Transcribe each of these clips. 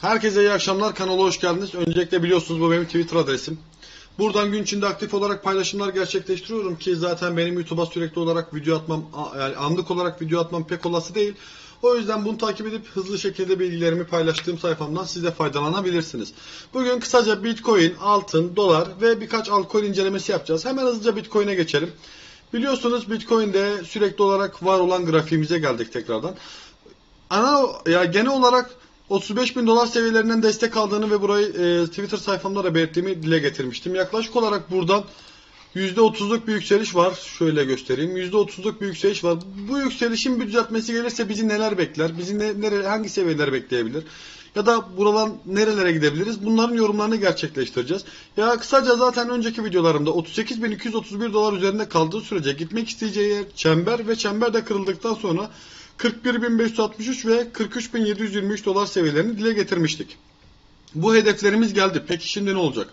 Herkese iyi akşamlar. Kanala hoş geldiniz. Öncelikle biliyorsunuz bu benim Twitter adresim. Buradan gün içinde aktif olarak paylaşımlar gerçekleştiriyorum ki zaten benim YouTube'a sürekli olarak video atmam, yani anlık olarak video atmam pek olası değil. O yüzden bunu takip edip hızlı şekilde bilgilerimi paylaştığım sayfamdan siz de faydalanabilirsiniz. Bugün kısaca Bitcoin, altın, dolar ve birkaç altcoin incelemesi yapacağız. Hemen hızlıca Bitcoin'e geçelim. Biliyorsunuz Bitcoin'de sürekli olarak var olan grafiğimize geldik tekrardan. Ana ya genel olarak 35 bin dolar seviyelerinden destek aldığını ve burayı e, Twitter sayfamda da belirttiğimi dile getirmiştim. Yaklaşık olarak buradan %30'luk bir yükseliş var. Şöyle göstereyim. %30'luk bir yükseliş var. Bu yükselişin bir düzeltmesi gelirse bizi neler bekler? Bizi ne, nere, hangi seviyeler bekleyebilir? Ya da buradan nerelere gidebiliriz? Bunların yorumlarını gerçekleştireceğiz. Ya kısaca zaten önceki videolarımda 38.231 dolar üzerinde kaldığı sürece gitmek isteyeceği yer çember ve çember de kırıldıktan sonra 41.563 ve 43.723 dolar seviyelerini dile getirmiştik. Bu hedeflerimiz geldi. Peki şimdi ne olacak?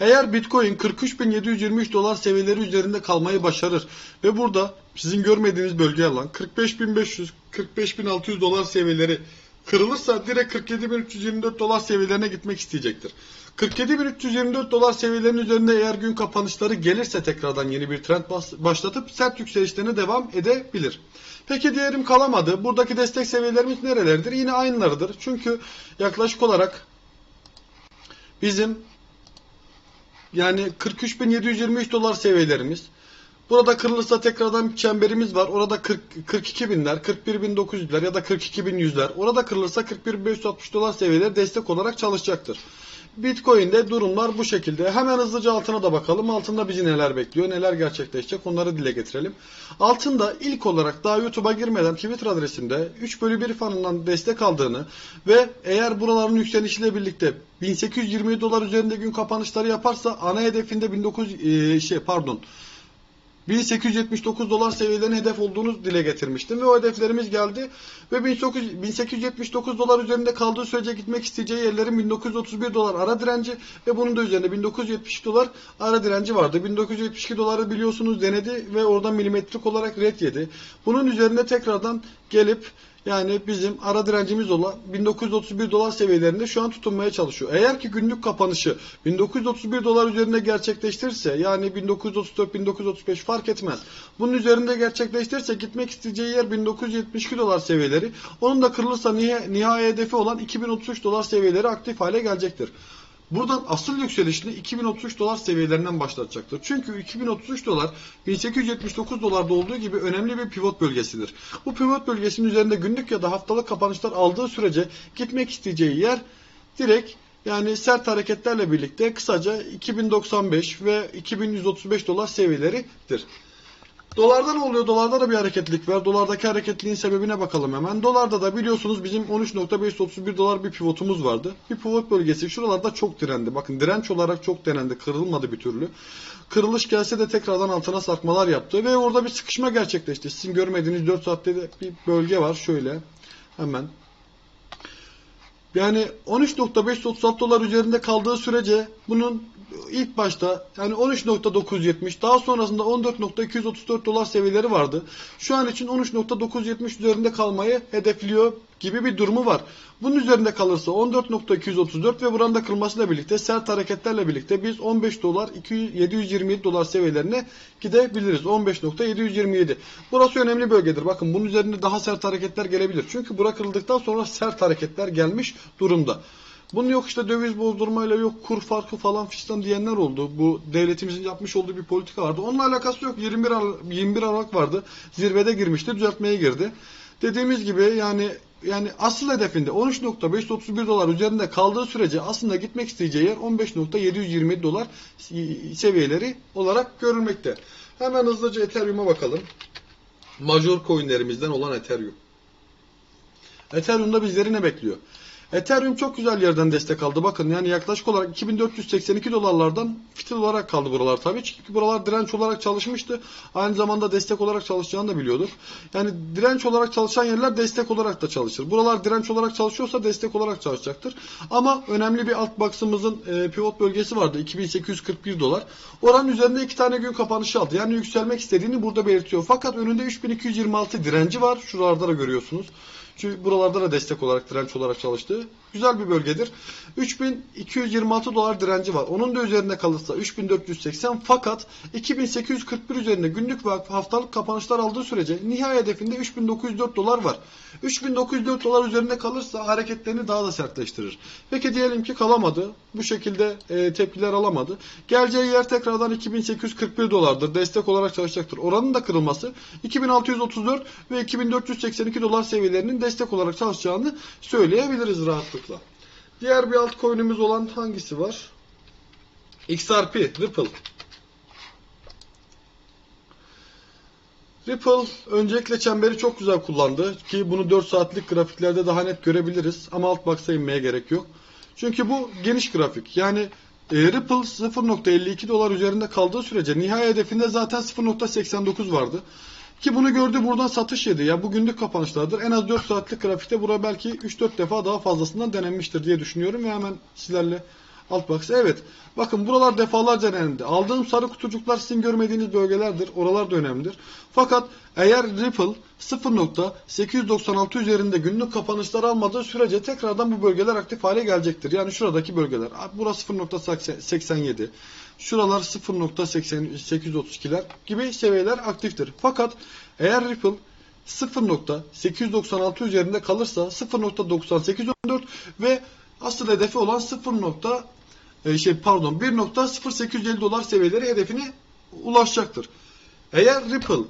Eğer Bitcoin 43.723 dolar seviyeleri üzerinde kalmayı başarır ve burada sizin görmediğiniz bölge alan 45.500 45.600 dolar seviyeleri kırılırsa direkt 47.324 dolar seviyelerine gitmek isteyecektir. 47.324 dolar seviyelerinin üzerinde eğer gün kapanışları gelirse tekrardan yeni bir trend başlatıp sert yükselişlerine devam edebilir. Peki diyelim kalamadı. Buradaki destek seviyelerimiz nerelerdir? Yine aynılarıdır. Çünkü yaklaşık olarak bizim yani 43.723 dolar seviyelerimiz. Burada kırılırsa tekrardan bir çemberimiz var. Orada 40, 42 binler, 41.900'ler ya da 42.100'ler. Orada kırılırsa 41.560 dolar seviyeleri destek olarak çalışacaktır. Bitcoin'de durumlar bu şekilde. Hemen hızlıca altına da bakalım. Altında bizi neler bekliyor, neler gerçekleşecek onları dile getirelim. Altında ilk olarak daha YouTube'a girmeden Twitter adresimde 3 bölü 1 fanından destek aldığını ve eğer buraların yükselişiyle birlikte 1820 dolar üzerinde gün kapanışları yaparsa ana hedefinde 1900 e, şey pardon 1879 dolar seviyelerinin hedef olduğunu dile getirmiştim ve o hedeflerimiz geldi ve 1900 1879 dolar üzerinde kaldığı sürece gitmek isteyeceği yerlerin 1931 dolar ara direnci ve bunun da üzerinde 1970 dolar ara direnci vardı. 1972 doları biliyorsunuz denedi ve oradan milimetrik olarak red yedi. Bunun üzerine tekrardan gelip yani bizim ara direncimiz olan 1931 dolar seviyelerinde şu an tutunmaya çalışıyor. Eğer ki günlük kapanışı 1931 dolar üzerinde gerçekleştirirse yani 1934-1935 fark etmez. Bunun üzerinde gerçekleştirirse gitmek isteyeceği yer 1972 dolar seviyeleri. Onun da kırılırsa nihai, nihai hedefi olan 2033 dolar seviyeleri aktif hale gelecektir. Buradan asıl yükselişini 2033 dolar seviyelerinden başlatacaktır. Çünkü 2033 dolar 1879 dolarda olduğu gibi önemli bir pivot bölgesidir. Bu pivot bölgesinin üzerinde günlük ya da haftalık kapanışlar aldığı sürece gitmek isteyeceği yer direkt yani sert hareketlerle birlikte kısaca 2095 ve 2135 dolar seviyeleridir. Dolarda ne oluyor? Dolarda da bir hareketlilik var. Dolardaki hareketliliğin sebebine bakalım hemen. Dolarda da biliyorsunuz bizim 13.531 dolar bir pivotumuz vardı. Bir pivot bölgesi şuralarda çok direndi. Bakın direnç olarak çok denendi. Kırılmadı bir türlü. Kırılış gelse de tekrardan altına sarkmalar yaptı ve orada bir sıkışma gerçekleşti. Sizin görmediğiniz 4 saatte de bir bölge var. Şöyle hemen yani 13.536 dolar üzerinde kaldığı sürece bunun ilk başta yani 13.970 daha sonrasında 14.234 dolar seviyeleri vardı. Şu an için 13.970 üzerinde kalmayı hedefliyor gibi bir durumu var. Bunun üzerinde kalırsa 14.234 ve buranın da kırılmasıyla birlikte sert hareketlerle birlikte biz 15 dolar 200, 727 dolar seviyelerine gidebiliriz. 15.727. Burası önemli bölgedir. Bakın bunun üzerinde daha sert hareketler gelebilir. Çünkü bura kırıldıktan sonra sert hareketler gelmiş durumda. Bunun yok işte döviz bozdurmayla yok kur farkı falan fistan diyenler oldu. Bu devletimizin yapmış olduğu bir politika vardı. Onunla alakası yok. 21, Ar 21 Aralık vardı. Zirvede girmişti. Düzeltmeye girdi. Dediğimiz gibi yani yani asıl hedefinde 13.531 dolar üzerinde kaldığı sürece aslında gitmek isteyeceği yer 15.720 dolar seviyeleri olarak görülmekte. Hemen hızlıca Ethereum'a bakalım. Major coinlerimizden olan Ethereum. Ethereum'da bizleri ne bekliyor? Ethereum çok güzel yerden destek aldı. Bakın yani yaklaşık olarak 2482 dolarlardan fitil olarak kaldı buralar tabii. Çünkü buralar direnç olarak çalışmıştı. Aynı zamanda destek olarak çalışacağını da biliyorduk. Yani direnç olarak çalışan yerler destek olarak da çalışır. Buralar direnç olarak çalışıyorsa destek olarak çalışacaktır. Ama önemli bir alt box'ımızın e, pivot bölgesi vardı. 2841 dolar. Oranın üzerinde iki tane gün kapanışı aldı. Yani yükselmek istediğini burada belirtiyor. Fakat önünde 3226 direnci var. Şuralarda da görüyorsunuz. Çünkü buralarda da destek olarak, direnç olarak çalıştı. Güzel bir bölgedir. 3226 dolar direnci var. Onun da üzerinde kalırsa 3480 fakat 2841 üzerinde günlük ve haftalık kapanışlar aldığı sürece nihai hedefinde 3904 dolar var. 3904 dolar üzerinde kalırsa hareketlerini daha da sertleştirir. Peki diyelim ki kalamadı. Bu şekilde e, tepkiler alamadı. Geleceği yer tekrardan 2841 dolardır. Destek olarak çalışacaktır. Oranın da kırılması 2634 ve 2482 dolar seviyelerinin destek olarak çalışacağını söyleyebiliriz rahatlıkla. Diğer bir altcoin'imiz olan hangisi var? XRP, Ripple. Ripple öncelikle çemberi çok güzel kullandı ki bunu 4 saatlik grafiklerde daha net görebiliriz ama alt box'a inmeye gerek yok. Çünkü bu geniş grafik. Yani e, Ripple 0.52 dolar üzerinde kaldığı sürece nihai hedefinde zaten 0.89 vardı. Ki bunu gördü buradan satış yedi. Ya bu günlük kapanışlardır. En az 4 saatlik grafikte bura belki 3-4 defa daha fazlasından denenmiştir diye düşünüyorum ve hemen sizlerle alt box. Evet. Bakın buralar defalarca denendi. Aldığım sarı kutucuklar sizin görmediğiniz bölgelerdir. Oralar da önemlidir. Fakat eğer Ripple 0.896 üzerinde günlük kapanışlar almadığı sürece tekrardan bu bölgeler aktif hale gelecektir. Yani şuradaki bölgeler. Burası 0.87. Şuralar 0.832'ler gibi seviyeler aktiftir. Fakat eğer Ripple 0.896 üzerinde kalırsa 0.9814 ve asıl hedefi olan 0. e, şey pardon 1.0850 dolar seviyeleri hedefine ulaşacaktır. Eğer Ripple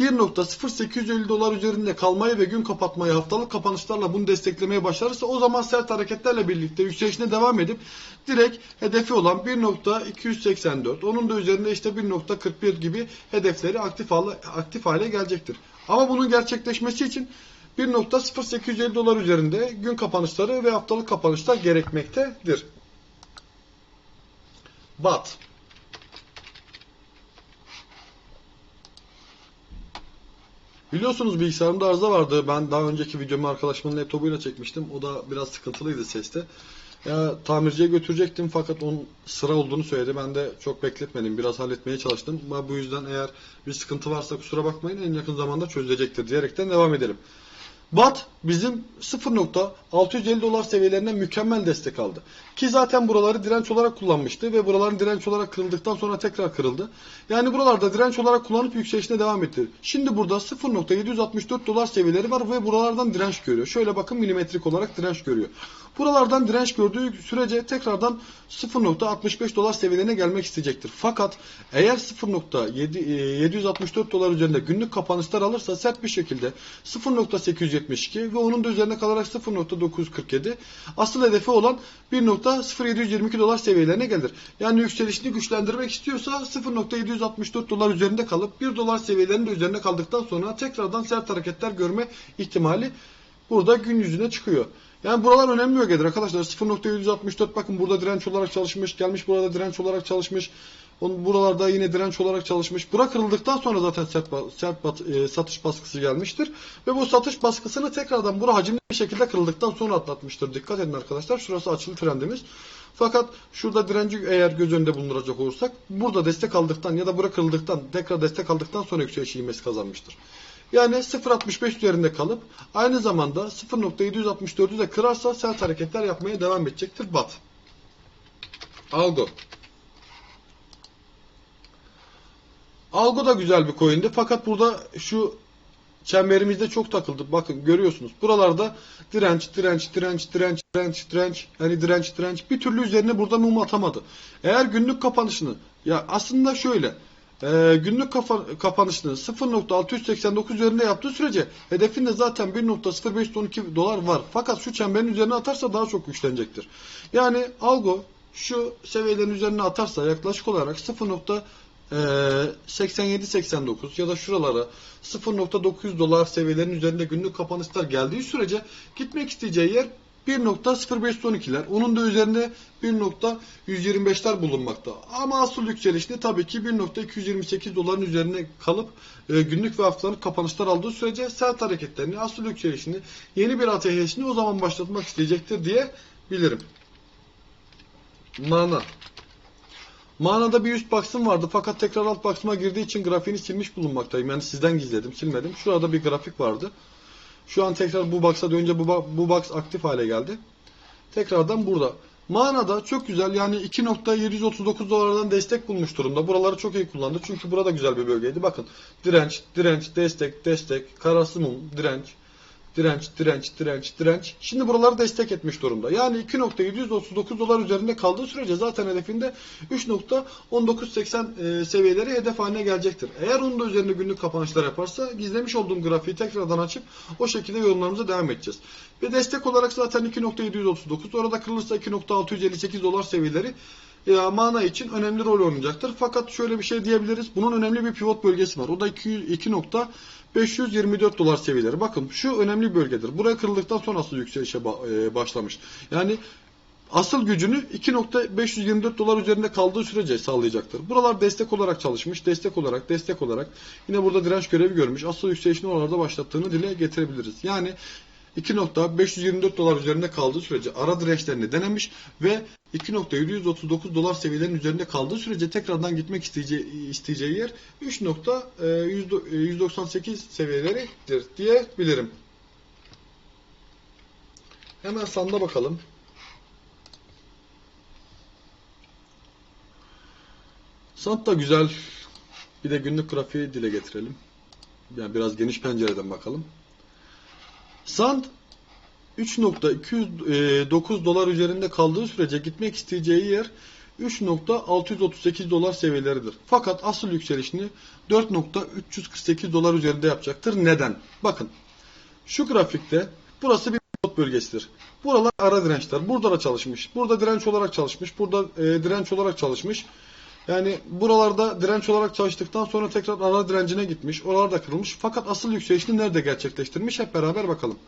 1.0850 dolar üzerinde kalmayı ve gün kapatmayı haftalık kapanışlarla bunu desteklemeye başlarsa o zaman sert hareketlerle birlikte yükselişine devam edip direkt hedefi olan 1.284 onun da üzerinde işte 1.41 gibi hedefleri aktif hale, aktif hale gelecektir. Ama bunun gerçekleşmesi için 1.0850 dolar üzerinde gün kapanışları ve haftalık kapanışlar gerekmektedir. BAT Biliyorsunuz bilgisayarımda arıza vardı. Ben daha önceki videomu arkadaşımın laptopuyla çekmiştim. O da biraz sıkıntılıydı seste. Ya tamirciye götürecektim fakat onun sıra olduğunu söyledi. Ben de çok bekletmedim. Biraz halletmeye çalıştım. Bu yüzden eğer bir sıkıntı varsa kusura bakmayın en yakın zamanda çözülecektir diyerekten devam edelim. BAT bizim 0.650 dolar seviyelerine mükemmel destek aldı. Ki zaten buraları direnç olarak kullanmıştı ve buraların direnç olarak kırıldıktan sonra tekrar kırıldı. Yani buralarda direnç olarak kullanıp yükselişine devam etti. Şimdi burada 0.764 dolar seviyeleri var ve buralardan direnç görüyor. Şöyle bakın milimetrik olarak direnç görüyor. Buralardan direnç gördüğü sürece tekrardan 0.65 dolar seviyelerine gelmek isteyecektir. Fakat eğer 0.764 dolar üzerinde günlük kapanışlar alırsa sert bir şekilde 0.872 ve onun da üzerine kalarak 0.947 asıl hedefi olan 1.0722 dolar seviyelerine gelir. Yani yükselişini güçlendirmek istiyorsa 0.764 dolar üzerinde kalıp 1 dolar seviyelerinin üzerinde kaldıktan sonra tekrardan sert hareketler görme ihtimali burada gün yüzüne çıkıyor. Yani buralar önemli bölgedir arkadaşlar. 0.764 bakın burada direnç olarak çalışmış. Gelmiş burada direnç olarak çalışmış. Onun buralarda yine direnç olarak çalışmış. Bura kırıldıktan sonra zaten sert, sert bat, e, satış baskısı gelmiştir. Ve bu satış baskısını tekrardan bura hacimli bir şekilde kırıldıktan sonra atlatmıştır. Dikkat edin arkadaşlar. Şurası açılı trendimiz. Fakat şurada direnci eğer göz önünde bulunduracak olursak burada destek aldıktan ya da bura kırıldıktan tekrar destek aldıktan sonra yükseliş ivmesi kazanmıştır. Yani 0.65 üzerinde kalıp aynı zamanda 0.764'ü de kırarsa sert hareketler yapmaya devam edecektir BAT. Algo. Algo da güzel bir coin'di fakat burada şu çemberimizde çok takıldı. Bakın görüyorsunuz. Buralarda direnç, direnç, direnç, direnç, direnç, direnç, yani direnç, direnç bir türlü üzerine burada mum atamadı. Eğer günlük kapanışını ya aslında şöyle e, günlük kafa, kapanışını 0.689 üzerinde yaptığı sürece hedefinde zaten 1.0512 dolar var. Fakat şu çemberin üzerine atarsa daha çok güçlenecektir. Yani algo şu seviyelerin üzerine atarsa yaklaşık olarak 0. 87-89 ya da şuralara 0.900 dolar seviyelerin üzerinde günlük kapanışlar geldiği sürece gitmek isteyeceği yer 1.0512'ler. Onun da üzerinde 1.125'ler bulunmakta. Ama asıl yükselişini tabii ki 1.228 doların üzerine kalıp e, günlük ve haftalık kapanışlar aldığı sürece sert hareketlerini, asıl yükselişini, yeni bir ATH'sini o zaman başlatmak isteyecektir diye bilirim. Mana. Manada bir üst box'ım vardı fakat tekrar alt box'ıma girdiği için grafiğini silmiş bulunmaktayım. Yani sizden gizledim, silmedim. Şurada bir grafik vardı. Şu an tekrar bu box'a dönünce bu, bu box aktif hale geldi. tekrardan burada. Manada çok güzel yani 2.739 dolardan destek bulmuş durumda. Buraları çok iyi kullandı. Çünkü burada güzel bir bölgeydi. Bakın direnç, direnç, destek, destek, karası mum, direnç, direnç, direnç, direnç, direnç. Şimdi buraları destek etmiş durumda. Yani 2.739 dolar üzerinde kaldığı sürece zaten hedefinde 3.1980 e, seviyeleri hedef haline gelecektir. Eğer onun da üzerinde günlük kapanışlar yaparsa gizlemiş olduğum grafiği tekrardan açıp o şekilde yorumlarımıza devam edeceğiz. Ve destek olarak zaten 2.739 orada kırılırsa 2.658 dolar seviyeleri ya mana için önemli rol oynayacaktır. Fakat şöyle bir şey diyebiliriz. Bunun önemli bir pivot bölgesi var. O da 2.524 dolar seviyeleri. Bakın şu önemli bölgedir. Buraya kırıldıktan sonra asıl yükselişe e, başlamış. Yani asıl gücünü 2.524 dolar üzerinde kaldığı sürece sağlayacaktır. Buralar destek olarak çalışmış. Destek olarak, destek olarak. Yine burada direnç görevi görmüş. Asıl yükselişini oralarda başlattığını dile getirebiliriz. Yani 2.524 dolar üzerinde kaldığı sürece ara dirençlerini denemiş ve 2.739 dolar seviyelerinin üzerinde kaldığı sürece tekrardan gitmek isteyeceği, isteyeceği yer 3.198 seviyeleridir diyebilirim. Hemen sanda bakalım. Sant da güzel. Bir de günlük grafiği dile getirelim. Yani biraz geniş pencereden bakalım. Sand 3.209 dolar üzerinde kaldığı sürece gitmek isteyeceği yer 3.638 dolar seviyeleridir. Fakat asıl yükselişini 4.348 dolar üzerinde yapacaktır. Neden? Bakın şu grafikte burası bir pivot bölgesidir. Buralar ara dirençler. Burada da çalışmış. Burada direnç olarak çalışmış. Burada e, direnç olarak çalışmış. Yani buralarda direnç olarak çalıştıktan sonra tekrar ara direncine gitmiş. Oralarda kırılmış. Fakat asıl yükselişini nerede gerçekleştirmiş? Hep beraber bakalım.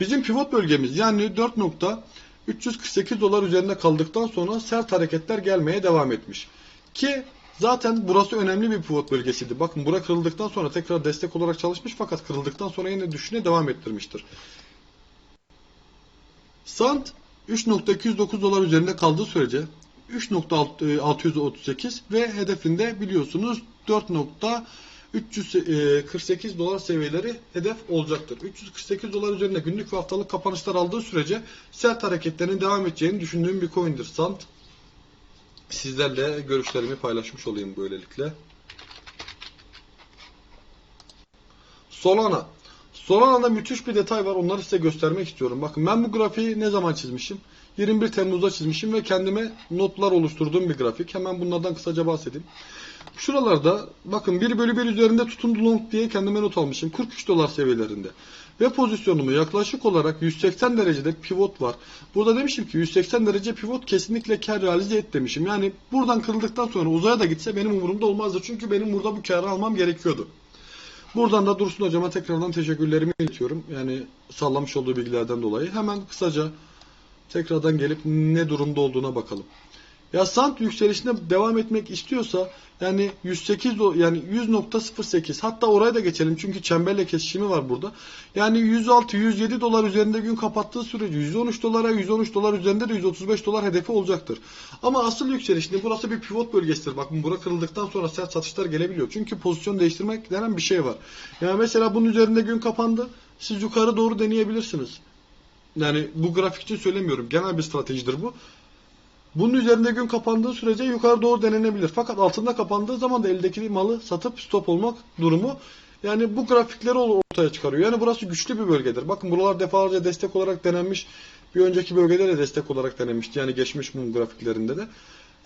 Bizim pivot bölgemiz yani 4.348 dolar üzerinde kaldıktan sonra sert hareketler gelmeye devam etmiş. Ki zaten burası önemli bir pivot bölgesiydi. Bakın bura kırıldıktan sonra tekrar destek olarak çalışmış fakat kırıldıktan sonra yine düşüşüne devam ettirmiştir. Sand 3.209 dolar üzerinde kaldığı sürece 3.638 ve hedefinde biliyorsunuz 4.348 dolar seviyeleri hedef olacaktır. 348 dolar üzerinde günlük ve haftalık kapanışlar aldığı sürece sert hareketlerin devam edeceğini düşündüğüm bir coin'dir Sant. Sizlerle görüşlerimi paylaşmış olayım böylelikle. Solana. Solana'da müthiş bir detay var. Onları size göstermek istiyorum. Bakın ben bu grafiği ne zaman çizmişim? 21 Temmuz'da çizmişim ve kendime notlar oluşturduğum bir grafik. Hemen bunlardan kısaca bahsedeyim. Şuralarda bakın 1 bölü 1 üzerinde tutundu long diye kendime not almışım. 43 dolar seviyelerinde. Ve pozisyonumu yaklaşık olarak 180 derecede pivot var. Burada demişim ki 180 derece pivot kesinlikle kar realize et demişim. Yani buradan kırıldıktan sonra uzaya da gitse benim umurumda olmazdı. Çünkü benim burada bu karı almam gerekiyordu. Buradan da Dursun hocama tekrardan teşekkürlerimi iletiyorum. Yani sallamış olduğu bilgilerden dolayı. Hemen kısaca tekrardan gelip ne durumda olduğuna bakalım. Ya Sant yükselişine devam etmek istiyorsa yani 108 do- yani 100.08 hatta oraya da geçelim çünkü çemberle kesişimi var burada. Yani 106 107 dolar üzerinde gün kapattığı sürece 113 dolara 113 dolar üzerinde de 135 dolar hedefi olacaktır. Ama asıl yükselişinde burası bir pivot bölgesidir. Bakın bura kırıldıktan sonra sert satışlar gelebiliyor. Çünkü pozisyon değiştirmek denen bir şey var. Yani mesela bunun üzerinde gün kapandı. Siz yukarı doğru deneyebilirsiniz. Yani bu grafik için söylemiyorum. Genel bir stratejidir bu. Bunun üzerinde gün kapandığı sürece yukarı doğru denenebilir. Fakat altında kapandığı zaman da eldeki malı satıp stop olmak durumu yani bu grafikleri ortaya çıkarıyor. Yani burası güçlü bir bölgedir. Bakın buralar defalarca destek olarak denenmiş. Bir önceki bölgede de destek olarak denenmişti. Yani geçmiş mum grafiklerinde de.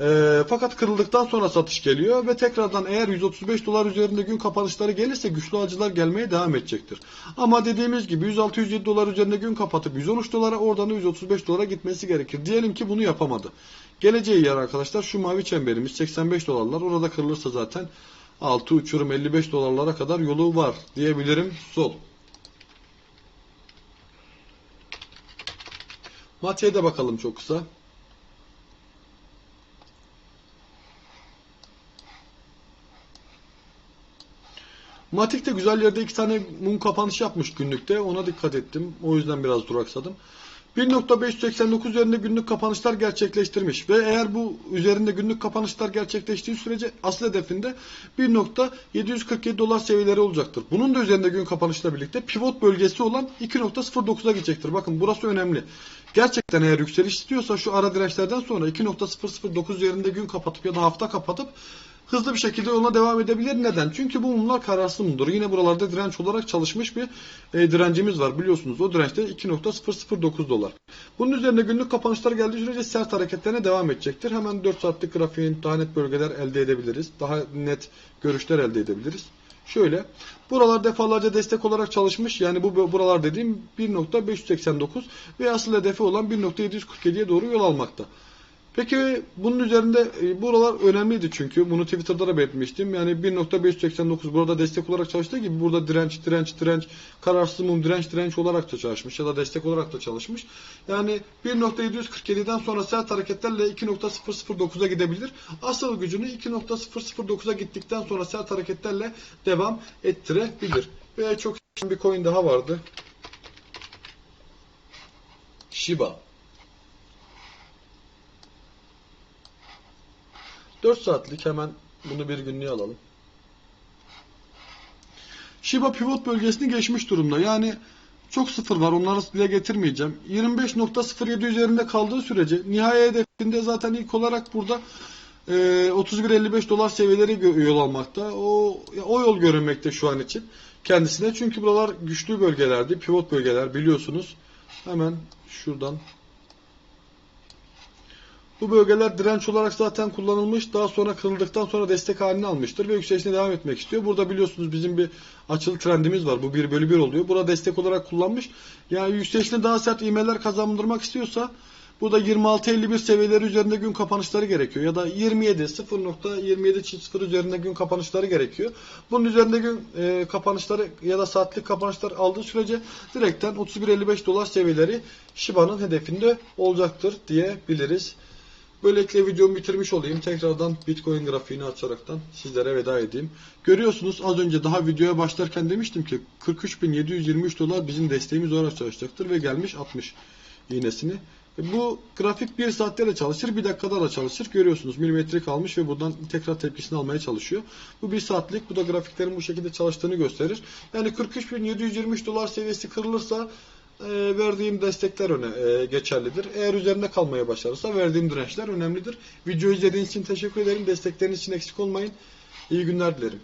Ee, fakat kırıldıktan sonra satış geliyor ve tekrardan eğer 135 dolar üzerinde gün kapanışları gelirse güçlü acılar gelmeye devam edecektir. Ama dediğimiz gibi 106-107 dolar üzerinde gün kapatıp 113 dolara oradan da 135 dolara gitmesi gerekir. Diyelim ki bunu yapamadı. Geleceği yer arkadaşlar şu mavi çemberimiz 85 dolarlar. Orada kırılırsa zaten altı uçurum 55 dolarlara kadar yolu var diyebilirim. Sol. Matiye de bakalım çok kısa. Matik de güzel yerde iki tane mum kapanış yapmış günlükte. Ona dikkat ettim. O yüzden biraz duraksadım. 1.589 üzerinde günlük kapanışlar gerçekleştirmiş ve eğer bu üzerinde günlük kapanışlar gerçekleştiği sürece asıl hedefinde 1.747 dolar seviyeleri olacaktır. Bunun da üzerinde gün kapanışla birlikte pivot bölgesi olan 2.09'a gidecektir. Bakın burası önemli. Gerçekten eğer yükseliş istiyorsa şu ara dirençlerden sonra 2.009 üzerinde gün kapatıp ya da hafta kapatıp hızlı bir şekilde yoluna devam edebilir. Neden? Çünkü bu mumlar kararsız mumdur. Yine buralarda direnç olarak çalışmış bir e, direncimiz var biliyorsunuz. O dirençte 2.009 dolar. Bunun üzerinde günlük kapanışlar geldiği sürece sert hareketlerine devam edecektir. Hemen 4 saatlik grafiğin daha net bölgeler elde edebiliriz. Daha net görüşler elde edebiliriz. Şöyle. Buralar defalarca destek olarak çalışmış. Yani bu buralar dediğim 1.589 ve asıl hedefi olan 1.747'ye doğru yol almakta. Peki bunun üzerinde e, buralar önemliydi çünkü bunu Twitter'da da belirtmiştim. Yani 1.589 burada destek olarak çalıştığı gibi burada direnç, direnç, direnç, kararsız mum direnç, direnç olarak da çalışmış ya da destek olarak da çalışmış. Yani 1.747'den sonra sert hareketlerle 2.009'a gidebilir. Asıl gücünü 2.009'a gittikten sonra sert hareketlerle devam ettirebilir. Ve çok bir coin daha vardı. Shiba. 4 saatlik hemen bunu bir günlüğe alalım. Shiba pivot bölgesini geçmiş durumda. Yani çok sıfır var. Onları dile getirmeyeceğim. 25.07 üzerinde kaldığı sürece nihai hedefinde zaten ilk olarak burada e, 31.55 dolar seviyeleri yol almakta. O, o yol görünmekte şu an için kendisine. Çünkü buralar güçlü bölgelerdi. Pivot bölgeler biliyorsunuz. Hemen şuradan bu bölgeler direnç olarak zaten kullanılmış. Daha sonra kırıldıktan sonra destek halini almıştır ve yükselişine devam etmek istiyor. Burada biliyorsunuz bizim bir açılı trendimiz var. Bu 1 bölü 1 oluyor. Burada destek olarak kullanmış. Yani yükselişine daha sert imeler kazandırmak istiyorsa burada 26.51 seviyeleri üzerinde gün kapanışları gerekiyor. Ya da 27 0.27 üzerinde gün kapanışları gerekiyor. Bunun üzerinde gün e, kapanışları ya da saatlik kapanışlar aldığı sürece direkten 31.55 dolar seviyeleri Shiba'nın hedefinde olacaktır diyebiliriz. Böylelikle videomu bitirmiş olayım. Tekrardan Bitcoin grafiğini açaraktan sizlere veda edeyim. Görüyorsunuz az önce daha videoya başlarken demiştim ki 43.723 dolar bizim desteğimiz olarak çalışacaktır ve gelmiş 60 iğnesini. E, Bu grafik 1 saatte de çalışır, 1 dakikada da çalışır. Görüyorsunuz milimetrik almış ve buradan tekrar tepkisini almaya çalışıyor. Bu 1 saatlik, bu da grafiklerin bu şekilde çalıştığını gösterir. Yani 43.723 dolar seviyesi kırılırsa e, verdiğim destekler öne e, geçerlidir. Eğer üzerinde kalmaya başarırsa verdiğim dirençler önemlidir. Video izlediğiniz için teşekkür ederim. Destekleriniz için eksik olmayın. İyi günler dilerim.